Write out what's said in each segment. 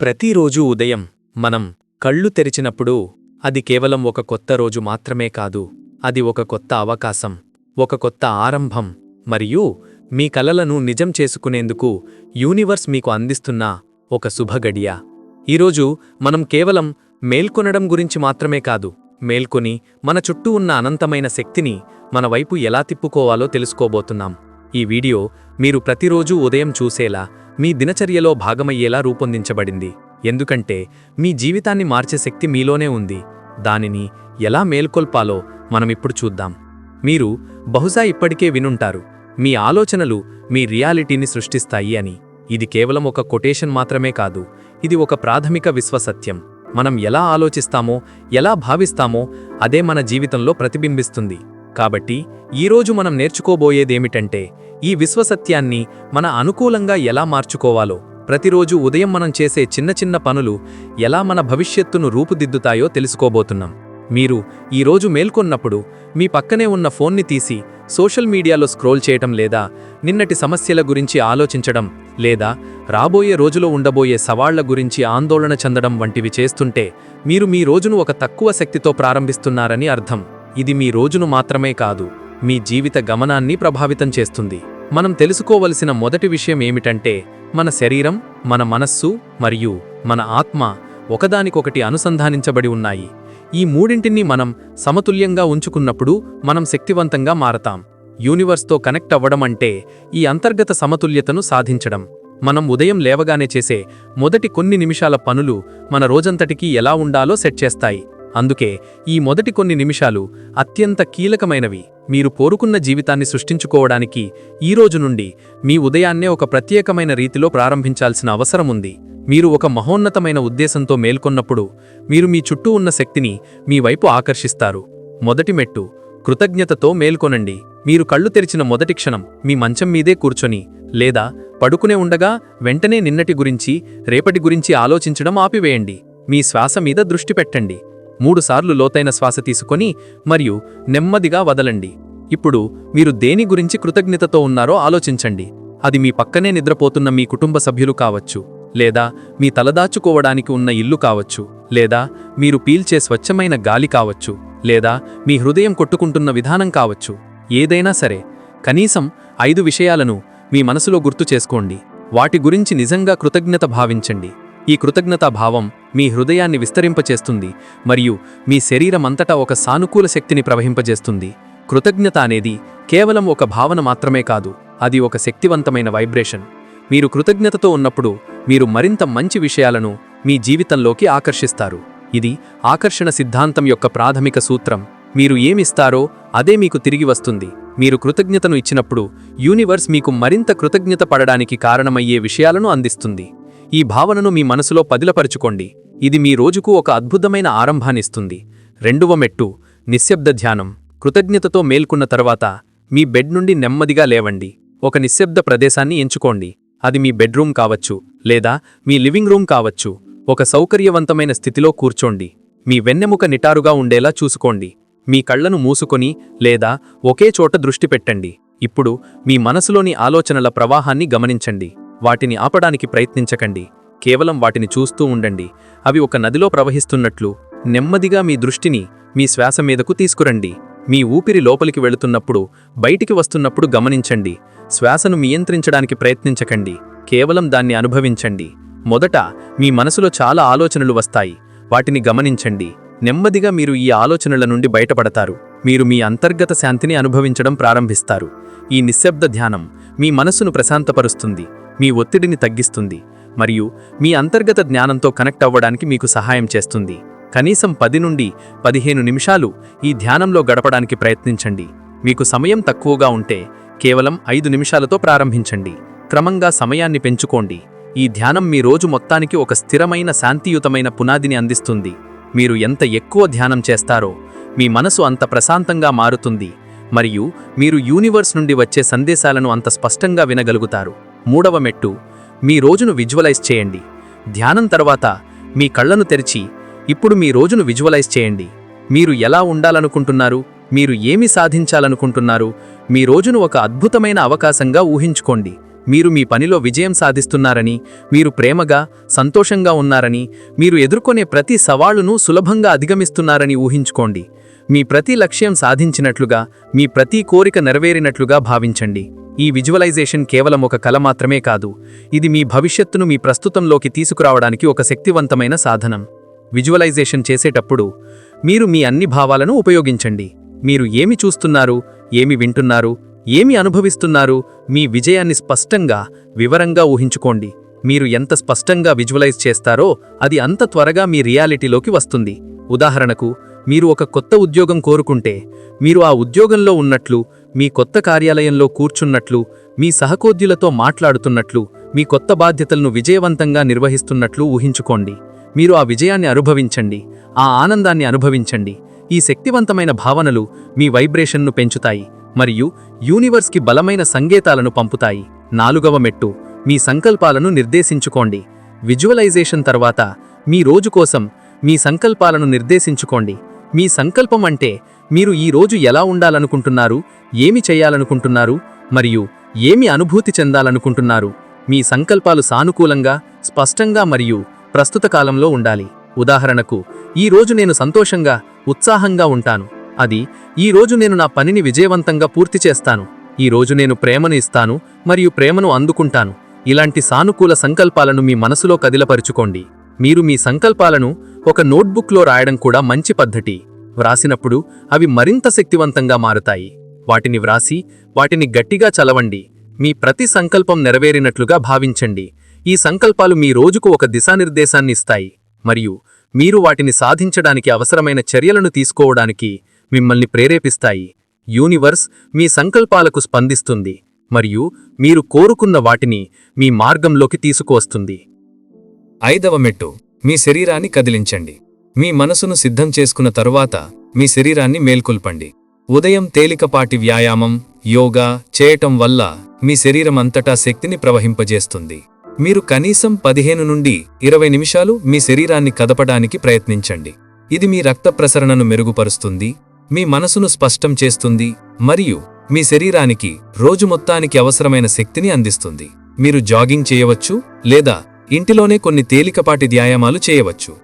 ప్రతిరోజూ ఉదయం మనం కళ్ళు తెరిచినప్పుడు అది కేవలం ఒక కొత్త రోజు మాత్రమే కాదు అది ఒక కొత్త అవకాశం ఒక కొత్త ఆరంభం. మరియు మీ కలలను నిజం చేసుకునేందుకు యూనివర్స్ మీకు అందిస్తున్న ఒక శుభగడియ ఈరోజు మనం కేవలం మేల్కొనడం గురించి మాత్రమే కాదు మేల్కొని మన చుట్టూ ఉన్న అనంతమైన శక్తిని మన వైపు ఎలా తిప్పుకోవాలో తెలుసుకోబోతున్నాం. ఈ వీడియో మీరు ప్రతిరోజూ ఉదయం చూసేలా మీ దినచర్యలో భాగమయ్యేలా రూపొందించబడింది. ఎందుకంటే మీ జీవితాన్ని మార్చే శక్తి మీలోనే ఉంది. దానిని ఎలా మేల్కొల్పాలో మనమిప్పుడు చూద్దాం. మీరు బహుశా ఇప్పటికే వినుంటారు మీ ఆలోచనలు మీ రియాలిటీని సృష్టిస్తాయి అని. ఇది కేవలం ఒక కొటేషన్ మాత్రమే కాదు ఇది ఒక ప్రాథమిక విశ్వసత్యం. మనం ఎలా ఆలోచిస్తామో ఎలా భావిస్తామో అదే మన జీవితంలో ప్రతిబింబిస్తుంది. కాబట్టి ఈరోజు మనం నేర్చుకోబోయేదేమిటంటే ఈ విశ్వసత్యాన్ని మన అనుకూలంగా ఎలా మార్చుకోవాలో ప్రతిరోజు ఉదయం మనం చేసే చిన్న చిన్న పనులు ఎలా మన భవిష్యత్తును రూపుదిద్దుతాయో తెలుసుకోబోతున్నాం. మీరు ఈరోజు మేల్కొన్నప్పుడు మీ పక్కనే ఉన్న ఫోన్ని తీసి సోషల్ మీడియాలో స్క్రోల్ చేయటం లేదా నిన్నటి సమస్యల గురించి ఆలోచించడం లేదా రాబోయే రోజులో ఉండబోయే సవాళ్ళ గురించి ఆందోళన చెందడం వంటివి చేస్తుంటే మీరు మీ రోజును ఒక తక్కువ శక్తితో ప్రారంభిస్తున్నారని అర్థం. ఇది మీ రోజును మాత్రమే కాదు. మీ జీవిత గమనాన్ని ప్రభావితం చేస్తుంది. మనం తెలుసుకోవలసిన మొదటి విషయం ఏమిటంటే మన శరీరం మన మనస్సు మరియు మన ఆత్మ ఒకదానికొకటి అనుసంధానించబడి ఉన్నాయి. ఈ మూడింటిని మనం సమతుల్యంగా ఉంచుకున్నప్పుడు మనం శక్తివంతంగా మారతాం. యూనివర్స్తో కనెక్ట్ అవ్వడం అంటే ఈ అంతర్గత సమతుల్యతను సాధించడం. మనం ఉదయం లేవగానే చేసే మొదటి కొన్ని నిమిషాల పనులు మన రోజంతటికీ ఎలా ఉండాలో సెట్ చేస్తాయి. అందుకే ఈ మొదటి కొన్ని నిమిషాలు అత్యంత కీలకమైనవి. మీరు కోరుకున్న జీవితాన్ని సృష్టించుకోవడానికి ఈ రోజు నుండి మీ ఉదయాన్నే ఒక ప్రత్యేకమైన రీతిలో ప్రారంభించాల్సిన అవసరముంది మీరు ఒక మహోన్నతమైన ఉద్దేశంతో మేల్కొన్నప్పుడు మీరు మీ చుట్టూ ఉన్న శక్తిని మీ వైపు ఆకర్షిస్తారు. మొదటి మెట్టు కృతజ్ఞతతో మేల్కొనండి. మీరు కళ్ళు తెరిచిన మొదటి క్షణం మీ మంచం మీదే కూర్చొని లేదా పడుకునే ఉండగా వెంటనే నిన్నటి గురించి రేపటి గురించి ఆలోచించడం ఆపివేయండి. మీ శ్వాస మీద దృష్టి పెట్టండి. మూడుసార్లు లోతైన శ్వాస తీసుకొని మరియు నెమ్మదిగా వదలండి. ఇప్పుడు మీరు దేని గురించి కృతజ్ఞతతో ఉన్నారో ఆలోచించండి. అది మీ పక్కనే నిద్రపోతున్న మీ కుటుంబ సభ్యులు కావచ్చు లేదా మీ తలదాచుకోవడానికి ఉన్న ఇల్లు కావచ్చు లేదా మీరు పీల్చే స్వచ్ఛమైన గాలి కావచ్చు లేదా మీ హృదయం కొట్టుకుంటున్న విధానం కావచ్చు. ఏదైనా సరే కనీసం ఐదు విషయాలను మీ మనసులో గుర్తు చేసుకోండి. వాటి గురించి నిజంగా కృతజ్ఞత భావించండి. ఈ కృతజ్ఞతా భావం మీ హృదయాన్ని విస్తరింపచేస్తుంది మరియు మీ శరీరమంతటా ఒక సానుకూల శక్తిని ప్రవహింపజేస్తుంది. కృతజ్ఞత అనేది కేవలం ఒక భావన మాత్రమే కాదు అది ఒక శక్తివంతమైన వైబ్రేషన్. మీరు కృతజ్ఞతతో ఉన్నప్పుడు మీరు మరింత మంచి విషయాలను మీ జీవితంలోకి ఆకర్షిస్తారు. ఇది ఆకర్షణ సిద్ధాంతం యొక్క ప్రాథమిక సూత్రం. మీరు ఏమిస్తారో అదే మీకు తిరిగి వస్తుంది. మీరు కృతజ్ఞతను ఇచ్చినప్పుడు యూనివర్స్ మీకు మరింత కృతజ్ఞత పడడానికి కారణమయ్యే విషయాలను అందిస్తుంది. ఈ భావనను మీ మనసులో పదిలపరుచుకోండి. ఇది మీ రోజుకు ఒక అద్భుతమైన ఆరంభాన్నిస్తుంది. రెండవ మెట్టు నిశ్శబ్ద ధ్యానం. కృతజ్ఞతతో మేల్కున్న తర్వాత మీ బెడ్ నుండి నెమ్మదిగా లేవండి. ఒక నిశ్శబ్ద ప్రదేశాన్ని ఎంచుకోండి. అది మీ బెడ్రూమ్ కావచ్చు లేదా మీ లివింగ్ రూమ్ కావచ్చు. ఒక సౌకర్యవంతమైన స్థితిలో కూర్చోండి. మీ వెన్నెముక నిటారుగా ఉండేలా చూసుకోండి. మీ కళ్ళను మూసుకొని లేదా ఒకే చోట దృష్టి పెట్టండి. ఇప్పుడు మీ మనసులోని ఆలోచనల ప్రవాహాన్ని గమనించండి. వాటిని ఆపడానికి ప్రయత్నించకండి. కేవలం వాటిని చూస్తూ ఉండండి. అవి ఒక నదిలో ప్రవహిస్తున్నట్లు నెమ్మదిగా మీ దృష్టిని మీ శ్వాస మీదకు తీసుకురండి. మీ ఊపిరి లోపలికి వెళుతున్నప్పుడు బయటికి వస్తున్నప్పుడు గమనించండి. శ్వాసను నియంత్రించడానికి ప్రయత్నించకండి. కేవలం దాన్ని అనుభవించండి. మొదట మీ మనసులో చాలా ఆలోచనలు వస్తాయి. వాటిని గమనించండి. నెమ్మదిగా మీరు ఈ ఆలోచనల నుండి బయటపడతారు. మీరు మీ అంతర్గత శాంతిని అనుభవించడం ప్రారంభిస్తారు. ఈ నిశ్శబ్ద ధ్యానం మీ మనసును ప్రశాంతపరుస్తుంది. మీ ఒత్తిడిని తగ్గిస్తుంది మరియు మీ అంతర్గత జ్ఞానంతో కనెక్ట్ అవ్వడానికి మీకు సహాయం చేస్తుంది. కనీసం పది నుండి పదిహేను నిమిషాలు ఈ ధ్యానంలో గడపడానికి ప్రయత్నించండి. మీకు సమయం తక్కువగా ఉంటే కేవలం ఐదు నిమిషాలతో ప్రారంభించండి. క్రమంగా సమయాన్ని పెంచుకోండి. ఈ ధ్యానం మీ రోజు మొత్తానికి ఒక స్థిరమైన శాంతియుతమైన పునాదిని అందిస్తుంది. మీరు ఎంత ఎక్కువ ధ్యానం చేస్తారో మీ మనసు అంత ప్రశాంతంగా మారుతుంది మరియు మీరు యూనివర్స్ నుండి వచ్చే సందేశాలను అంత స్పష్టంగా వినగలుగుతారు. మూడవ మెట్టు. మీ రోజును విజువలైజ్ చేయండి. ధ్యానం తర్వాత మీ కళ్ళను తెరిచి ఇప్పుడు మీ రోజును విజువలైజ్ చేయండి. మీరు ఎలా ఉండాలనుకుంటున్నారు? మీరు ఏమి సాధించాలనుకుంటున్నారు? మీ రోజును ఒక అద్భుతమైన అవకాశంగా ఊహించుకోండి. మీరు మీ పనిలో విజయం సాధిస్తున్నారని మీరు ప్రేమగా సంతోషంగా ఉన్నారని మీరు ఎదుర్కొనే ప్రతి సవాలును సులభంగా అధిగమిస్తున్నారని ఊహించుకోండి. మీ ప్రతి లక్ష్యం సాధించినట్లుగా మీ ప్రతి కోరిక నెరవేరినట్లుగా భావించండి. ఈ విజువలైజేషన్ కేవలం ఒక కల మాత్రమే కాదు ఇది మీ భవిష్యత్తును మీ ప్రస్తుతంలోకి తీసుకురావడానికి ఒక శక్తివంతమైన సాధనం. విజువలైజేషన్ చేసేటప్పుడు మీరు మీ అన్ని భావాలను ఉపయోగించండి. మీరు ఏమి చూస్తున్నారు ఏమి వింటున్నారు ఏమి అనుభవిస్తున్నారు మీ విజయాన్ని స్పష్టంగా వివరంగా ఊహించుకోండి. మీరు ఎంత స్పష్టంగా విజువలైజ్ చేస్తారో అది అంత త్వరగా మీ రియాలిటీలోకి వస్తుంది. ఉదాహరణకు మీరు ఒక కొత్త ఉద్యోగం కోరుకుంటే మీరు ఆ ఉద్యోగంలో ఉన్నట్లు మీ కొత్త కార్యాలయంలో కూర్చున్నట్లు మీ సహకోద్యులతో మాట్లాడుతున్నట్లు మీ కొత్త బాధ్యతలను విజయవంతంగా నిర్వహిస్తున్నట్లు ఊహించుకోండి. మీరు ఆ విజయాన్ని అనుభవించండి. ఆ ఆనందాన్ని అనుభవించండి. ఈ శక్తివంతమైన భావనలు మీ వైబ్రేషన్ను పెంచుతాయి మరియు యూనివర్స్కి బలమైన సంకేతాలను పంపుతాయి. నాలుగవ మెట్టు మీ సంకల్పాలను నిర్దేశించుకోండి. విజువలైజేషన్ తర్వాత మీ రోజు కోసం మీ సంకల్పాలను నిర్దేశించుకోండి. మీ సంకల్పం అంటే మీరు ఈ రోజు ఎలా ఉండాలనుకుంటున్నారు ఏమి చేయాలనుకుంటున్నారు మరియు ఏమి అనుభూతి చెందాలనుకుంటున్నారు మీ సంకల్పాలు సానుకూలంగా స్పష్టంగా మరియు ప్రస్తుత కాలంలో ఉండాలి. ఉదాహరణకు ఈ రోజు నేను సంతోషంగా ఉత్సాహంగా ఉంటాను. అది ఈ రోజు నేను నా పనిని విజయవంతంగా పూర్తి చేస్తాను. ఈ రోజు నేను ప్రేమను ఇస్తాను మరియు ప్రేమను అందుకుంటాను. ఇలాంటి సానుకూల సంకల్పాలను మీ మనసులో కదిలపరుచుకోండి. మీరు మీ సంకల్పాలను ఒక నోట్బుక్లో రాయడం కూడా మంచి పద్ధతి. వ్రాసినప్పుడు అవి మరింత శక్తివంతంగా మారుతాయి. వాటిని వ్రాసి వాటిని గట్టిగా చలవండి. మీ ప్రతి సంకల్పం నెరవేరినట్లుగా భావించండి. ఈ సంకల్పాలు మీ రోజుకు ఒక దిశానిర్దేశాన్ని ఇస్తాయి. మరియు మీరు వాటిని సాధించడానికి అవసరమైన చర్యలను తీసుకోవడానికి మిమ్మల్ని ప్రేరేపిస్తాయి. యూనివర్స్ మీ సంకల్పాలకు స్పందిస్తుంది. మరియు మీరు కోరుకున్న వాటిని మీ మార్గంలోకి తీసుకువస్తుంది. ఐదవ మెట్టు. మీ శరీరాన్ని కదిలించండి. మీ మనసును సిద్ధం చేసుకున్న తరువాత మీ శరీరాన్ని మేల్కొల్పండి. ఉదయం తేలికపాటి వ్యాయామం యోగా చేయటం వల్ల మీ శరీరం అంతటా శక్తిని ప్రవహింపజేస్తుంది. మీరు కనీసం పదిహేను నుండి ఇరవై నిమిషాలు మీ శరీరాన్ని కదపడానికి ప్రయత్నించండి. ఇది మీ రక్త ప్రసరణను మెరుగుపరుస్తుంది మీ మనసును స్పష్టం చేస్తుంది మరియు మీ శరీరానికి రోజు మొత్తానికి అవసరమైన శక్తిని అందిస్తుంది. మీరు జాగింగ్ చేయవచ్చు లేదా ఇంటిలోనే కొన్ని తేలికపాటి వ్యాయామాలు చేయవచ్చు.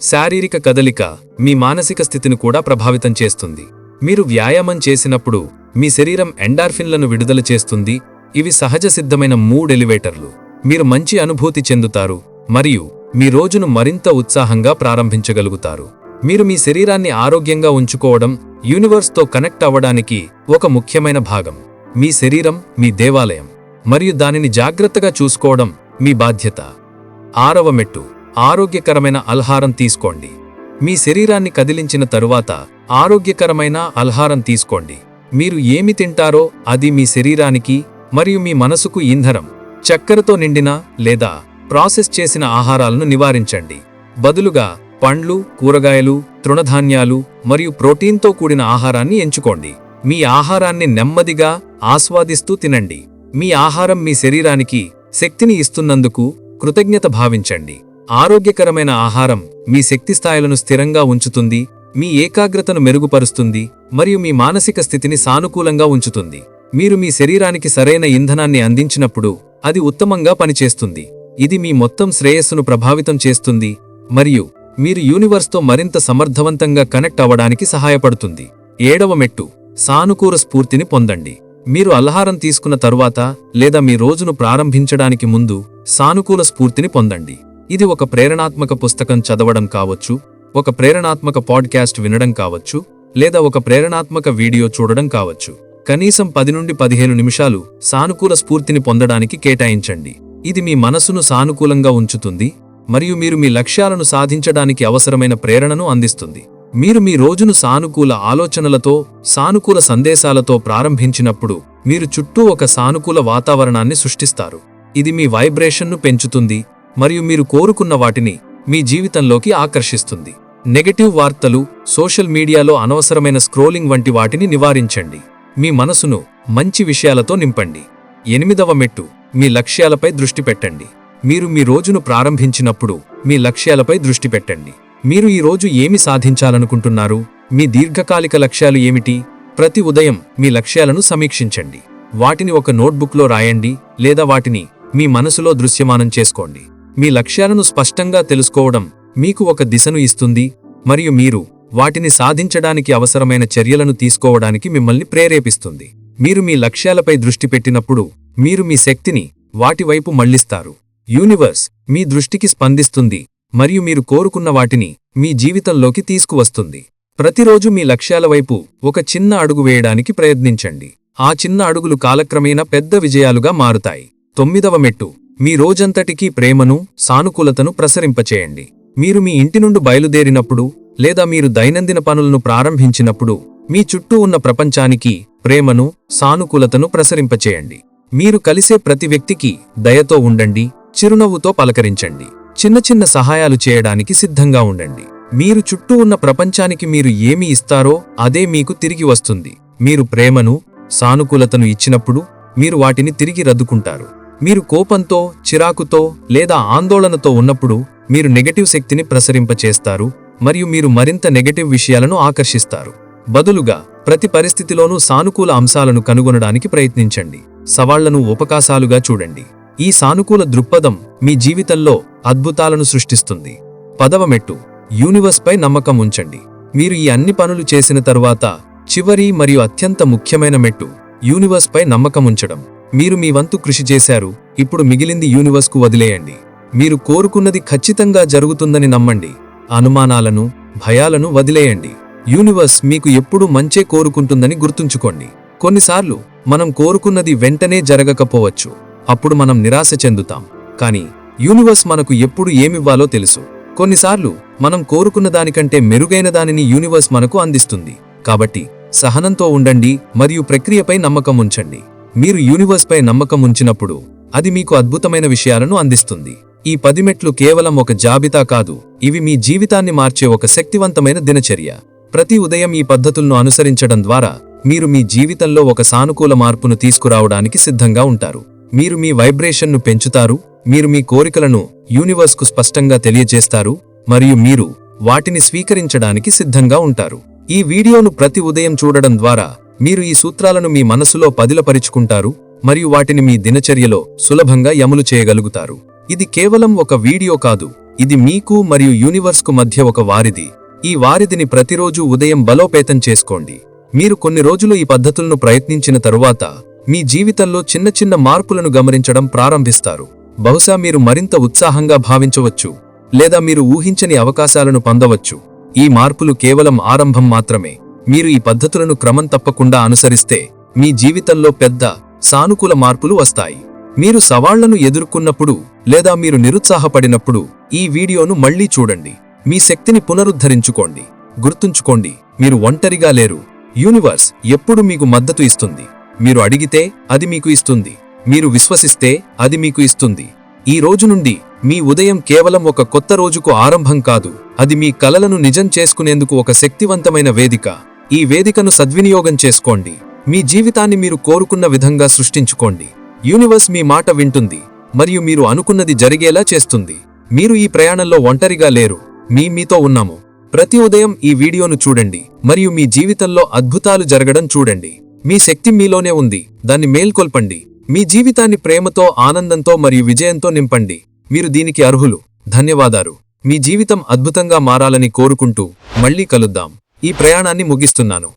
శారీరక కదలిక మీ మానసిక స్థితిని కూడా ప్రభావితం చేస్తుంది. మీరు వ్యాయామం చేసినప్పుడు మీ శరీరం ఎండార్ఫిన్లను విడుదల చేస్తుంది. ఇవి సహజ సిద్ధమైన మూడ్ ఎలివేటర్లు. మీరు మంచి అనుభూతి చెందుతారు మరియు మీ రోజును మరింత ఉత్సాహంగా ప్రారంభించగలుగుతారు. మీరు మీ శరీరాన్ని ఆరోగ్యంగా ఉంచుకోవడం యూనివర్స్తో కనెక్ట్ అవ్వడానికి ఒక ముఖ్యమైన భాగం. మీ శరీరం మీ దేవాలయం మరియు దానిని జాగ్రత్తగా చూసుకోవడం మీ బాధ్యత. ఆరవ మెట్టు. ఆరోగ్యకరమైన ఆహారం తీసుకోండి. మీ శరీరాన్ని కదిలించిన తరువాత ఆరోగ్యకరమైన ఆహారం తీసుకోండి. మీరు ఏమి తింటారో అది మీ శరీరానికి మరియు మీ మనసుకు ఇంధనం చక్కెరతో నిండిన లేదా ప్రాసెస్ చేసిన ఆహారాలను నివారించండి. బదులుగా పండ్లు కూరగాయలు తృణధాన్యాలు మరియు ప్రోటీన్తో కూడిన ఆహారాన్ని ఎంచుకోండి. మీ ఆహారాన్ని నెమ్మదిగా ఆస్వాదిస్తూ తినండి. మీ ఆహారం మీ శరీరానికి శక్తిని ఇస్తున్నందుకు కృతజ్ఞత భావించండి. ఆరోగ్యకరమైన ఆహారం మీ శక్తి స్థాయిలను స్థిరంగా ఉంచుతుంది మీ ఏకాగ్రతను మెరుగుపరుస్తుంది మరియు మీ మానసిక స్థితిని సానుకూలంగా ఉంచుతుంది. మీరు మీ శరీరానికి సరైన ఇంధనాన్ని అందించినప్పుడు అది ఉత్తమంగా పనిచేస్తుంది. ఇది మీ మొత్తం శ్రేయస్సును ప్రభావితం చేస్తుంది మరియు మీరు యూనివర్స్తో మరింత సమర్థవంతంగా కనెక్ట్ అవ్వడానికి సహాయపడుతుంది. ఏడవ మెట్టు సానుకూల స్ఫూర్తిని పొందండి. మీరు అల్హారం తీసుకున్న తరువాత లేదా మీ రోజును ప్రారంభించడానికి ముందు సానుకూల స్ఫూర్తిని పొందండి. ఇది ఒక ప్రేరణాత్మక పుస్తకం చదవడం కావచ్చు ఒక ప్రేరణాత్మక పాడ్కాస్ట్ వినడం కావచ్చు లేదా ఒక ప్రేరణాత్మక వీడియో చూడడం కావచ్చు. కనీసం పది నుండి పదిహేను నిమిషాలు సానుకూల స్ఫూర్తిని పొందడానికి కేటాయించండి. ఇది మీ మనసును సానుకూలంగా ఉంచుతుంది మరియు మీరు మీ లక్ష్యాలను సాధించడానికి అవసరమైన ప్రేరణను అందిస్తుంది. మీరు మీ రోజును సానుకూల ఆలోచనలతో సానుకూల సందేశాలతో ప్రారంభించినప్పుడు మీరు చుట్టూ ఒక సానుకూల వాతావరణాన్ని సృష్టిస్తారు. ఇది మీ వైబ్రేషన్ను పెంచుతుంది మరియు మీరు కోరుకున్న వాటిని మీ జీవితంలోకి ఆకర్షిస్తుంది. నెగటివ్ వార్తలు సోషల్ మీడియాలో అనవసరమైన స్క్రోలింగ్ వంటి వాటిని నివారించండి. మీ మనసును మంచి విషయాలతో నింపండి. ఎనిమిదవ మెట్టు మీ లక్ష్యాలపై దృష్టి పెట్టండి. మీరు మీ రోజును ప్రారంభించినప్పుడు మీ లక్ష్యాలపై దృష్టి పెట్టండి. మీరు ఈరోజు ఏమి సాధించాలనుకుంటున్నారు? మీ దీర్ఘకాలిక లక్ష్యాలు ఏమిటి? ప్రతి ఉదయం మీ లక్ష్యాలను సమీక్షించండి. వాటిని ఒక నోట్బుక్లో రాయండి లేదా వాటిని మీ మనసులో దృశ్యమానం చేసుకోండి. మీ లక్ష్యాలను స్పష్టంగా తెలుసుకోవడం మీకు ఒక దిశను ఇస్తుంది మరియు మీరు వాటిని సాధించడానికి అవసరమైన చర్యలను తీసుకోవడానికి మిమ్మల్ని ప్రేరేపిస్తుంది. మీరు మీ లక్ష్యాలపై దృష్టి పెట్టినప్పుడు మీరు మీ శక్తిని వాటివైపు మళ్ళిస్తారు యూనివర్స్ మీ దృష్టికి స్పందిస్తుంది. మరియు మీరు కోరుకున్న వాటిని మీ జీవితంలోకి తీసుకువస్తుంది. ప్రతిరోజు మీ లక్ష్యాల వైపు ఒక చిన్న అడుగు వేయడానికి ప్రయత్నించండి. ఆ చిన్న అడుగులు కాలక్రమేణా పెద్ద విజయాలుగా మారుతాయి. తొమ్మిదవ మెట్టు. మీ రోజంతటికీ ప్రేమను సానుకూలతను ప్రసరింపచేయండి. మీరు మీ ఇంటి నుండి బయలుదేరినప్పుడు లేదా మీరు దైనందిన పనులను ప్రారంభించినప్పుడు మీ చుట్టూ ఉన్న ప్రపంచానికి ప్రేమను సానుకూలతను ప్రసరింపచేయండి. మీరు కలిసే ప్రతి వ్యక్తికి దయతో ఉండండి చిరునవ్వుతో పలకరించండి. చిన్న చిన్న సహాయాలు చేయడానికి సిద్ధంగా ఉండండి. మీరు చుట్టూ ఉన్న ప్రపంచానికి మీరు ఏమి ఇస్తారో అదే మీకు తిరిగి వస్తుంది. మీరు ప్రేమను సానుకూలతను ఇచ్చినప్పుడు మీరు వాటిని తిరిగి రద్దుకుంటారు. మీరు కోపంతో చిరాకుతో లేదా ఆందోళనతో ఉన్నప్పుడు మీరు నెగటివ్ శక్తిని ప్రసరింపచేస్తారు మరియు మీరు మరింత నెగటివ్ విషయాలను ఆకర్షిస్తారు. బదులుగా ప్రతి పరిస్థితిలోనూ సానుకూల అంశాలను కనుగొనడానికి ప్రయత్నించండి. సవాళ్ళను ఉపకాశాలుగా చూడండి. ఈ సానుకూల దృక్పథం మీ జీవితంలో అద్భుతాలను సృష్టిస్తుంది. పదవ మెట్టు యూనివర్స్పై నమ్మకం ఉంచండి. మీరు ఈ అన్ని పనులు చేసిన తరువాత చివరి మరియు అత్యంత ముఖ్యమైన మెట్టు యూనివర్స్పై నమ్మకం ఉంచడం. మీరు మీ వంతు కృషి చేశారు ఇప్పుడు మిగిలింది యూనివర్స్కు వదిలేయండి. మీరు కోరుకున్నది ఖచ్చితంగా జరుగుతుందని నమ్మండి. అనుమానాలను భయాలను వదిలేయండి. యూనివర్స్ మీకు ఎప్పుడూ మంచే కోరుకుంటుందని గుర్తుంచుకోండి. కొన్నిసార్లు మనం కోరుకున్నది వెంటనే జరగకపోవచ్చు. అప్పుడు మనం నిరాశ చెందుతాం. కానీ యూనివర్స్ మనకు ఎప్పుడు ఏమివ్వాలో తెలుసు. కొన్నిసార్లు మనం కోరుకున్న దానికంటే మెరుగైన దానిని యూనివర్స్ మనకు అందిస్తుంది. కాబట్టి సహనంతో ఉండండి మరియు ప్రక్రియపై నమ్మకం ఉంచండి. మీరు యూనివర్స్పై నమ్మకం ఉంచినప్పుడు అది మీకు అద్భుతమైన విషయాలను అందిస్తుంది. ఈ పది మెట్లు కేవలం ఒక జాబితా కాదు. ఇవి మీ జీవితాన్ని మార్చే ఒక శక్తివంతమైన దినచర్య. ప్రతి ఉదయం ఈ పద్ధతులను అనుసరించడం ద్వారా మీరు మీ జీవితంలో ఒక సానుకూల మార్పును తీసుకురావడానికి సిద్ధంగా ఉంటారు. మీరు మీ వైబ్రేషన్ను పెంచుతారు మీరు మీ కోరికలను యూనివర్స్కు స్పష్టంగా తెలియజేస్తారు మరియు మీరు వాటిని స్వీకరించడానికి సిద్ధంగా ఉంటారు. ఈ వీడియోను ప్రతి ఉదయం చూడడం ద్వారా మీరు ఈ సూత్రాలను మీ మనసులో పదిలపరుచుకుంటారు మరియు వాటిని మీ దినచర్యలో సులభంగా యములు చేయగలుగుతారు. ఇది కేవలం ఒక వీడియో కాదు ఇది మీకు మరియు యూనివర్స్కు మధ్య ఒక వారిది. ఈ వారిదిని ప్రతిరోజు ఉదయం బలోపేతం చేసుకోండి. మీరు కొన్ని రోజులు ఈ పద్ధతులను ప్రయత్నించిన తరువాత మీ జీవితంలో చిన్న చిన్న మార్పులను గమనించడం ప్రారంభిస్తారు. బహుశా మీరు మరింత ఉత్సాహంగా భావించవచ్చు లేదా మీరు ఊహించని అవకాశాలను పొందవచ్చు. ఈ మార్పులు కేవలం ఆరంభం మాత్రమే. మీరు ఈ పద్ధతులను క్రమం తప్పకుండా అనుసరిస్తే మీ జీవితంలో పెద్ద సానుకూల మార్పులు వస్తాయి. మీరు సవాళ్ళను ఎదుర్కొన్నప్పుడు లేదా మీరు నిరుత్సాహపడినప్పుడు ఈ వీడియోను మళ్ళీ చూడండి. మీ శక్తిని పునరుద్ధరించుకోండి. గుర్తుంచుకోండి మీరు ఒంటరిగా లేరు. యూనివర్స్ ఎప్పుడు మీకు మద్దతు ఇస్తుంది. మీరు అడిగితే అది మీకు ఇస్తుంది. మీరు విశ్వసిస్తే అది మీకు ఇస్తుంది. ఈ రోజు నుండి మీ ఉదయం కేవలం ఒక కొత్త రోజుకు ఆరంభం కాదు. అది మీ కలలను నిజం చేసుకునేందుకు ఒక శక్తివంతమైన వేదిక. ఈ వేదికను సద్వినియోగం చేసుకోండి. మీ జీవితాన్ని మీరు కోరుకున్న విధంగా సృష్టించుకోండి. యూనివర్స్ మీ మాట వింటుంది. మరియు మీరు అనుకున్నది జరిగేలా చేస్తుంది. మీరు ఈ ప్రయాణంలో ఒంటరిగా లేరు. మీ మీతో ఉన్నాము. ప్రతి ఉదయం ఈ వీడియోను చూడండి. మరియు మీ జీవితంలో అద్భుతాలు జరగడం చూడండి. మీ శక్తి మీలోనే ఉంది. దాన్ని మేల్కొల్పండి. మీ జీవితాన్ని ప్రేమతో ఆనందంతో మరియు విజయంతో నింపండి. మీరు దీనికి అర్హులు. ధన్యవాదాలు. మీ జీవితం అద్భుతంగా మారాలని కోరుకుంటూ మళ్ళీ కలుద్దాం. ఈ ప్రయాణాన్ని ముగిస్తున్నాను.